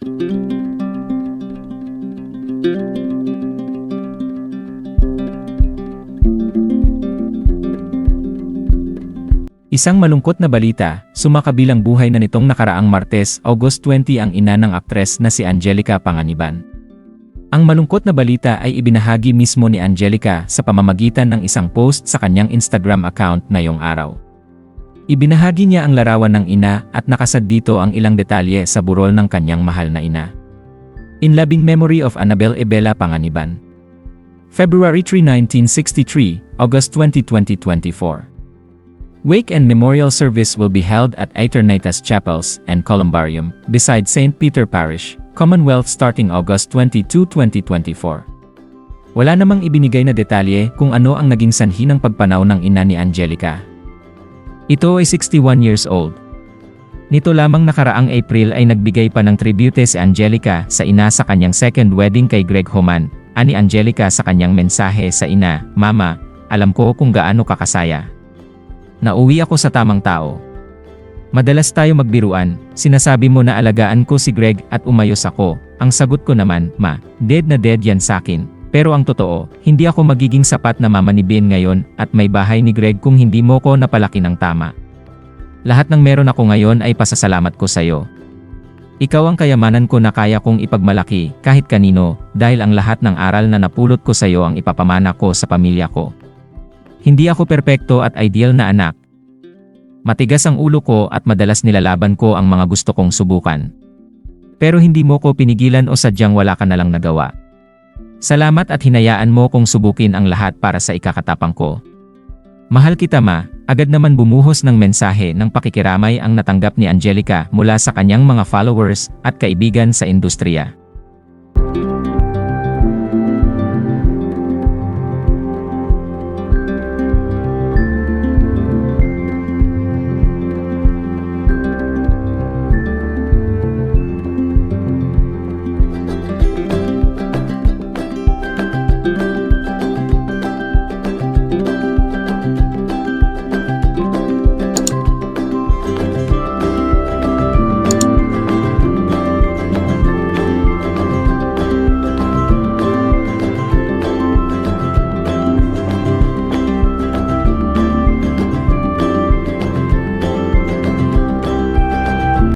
Isang malungkot na balita, sumakabilang buhay na nitong nakaraang Martes, August 20 ang ina ng aktres na si Angelica Panganiban. Ang malungkot na balita ay ibinahagi mismo ni Angelica sa pamamagitan ng isang post sa kanyang Instagram account ngayong araw. Ibinahagi niya ang larawan ng ina at nakasad dito ang ilang detalye sa burol ng kanyang mahal na ina. In loving memory of Annabel Ebela Panganiban. February 3, 1963, August 20, 2024. Wake and memorial service will be held at Aeternitas Chapels and Columbarium, beside St. Peter Parish, Commonwealth starting August 22, 2024. Wala namang ibinigay na detalye kung ano ang naging sanhi ng pagpanaw ng ina ni Angelica. Ito ay 61 years old. Nito lamang nakaraang April ay nagbigay pa ng tribute si Angelica sa ina sa kanyang second wedding kay Greg Homan, ani Angelica sa kanyang mensahe sa ina, Mama, alam ko kung gaano kakasaya. Nauwi ako sa tamang tao. Madalas tayo magbiruan, sinasabi mo na alagaan ko si Greg at umayos ako. Ang sagot ko naman, ma, dead na dead yan sakin. Pero ang totoo, hindi ako magiging sapat na mama ni Ben ngayon at may bahay ni Greg kung hindi mo ko napalaki ng tama. Lahat ng meron ako ngayon ay pasasalamat ko sa'yo. Ikaw ang kayamanan ko na kaya kong ipagmalaki kahit kanino dahil ang lahat ng aral na napulot ko sa'yo ang ipapamana ko sa pamilya ko. Hindi ako perpekto at ideal na anak. Matigas ang ulo ko at madalas nilalaban ko ang mga gusto kong subukan. Pero hindi mo ko pinigilan o sadyang wala ka na lang nagawa. Salamat at hinayaan mo kong subukin ang lahat para sa ikakatapang ko. Mahal kita ma, agad naman bumuhos ng mensahe ng pakikiramay ang natanggap ni Angelica mula sa kanyang mga followers at kaibigan sa industriya.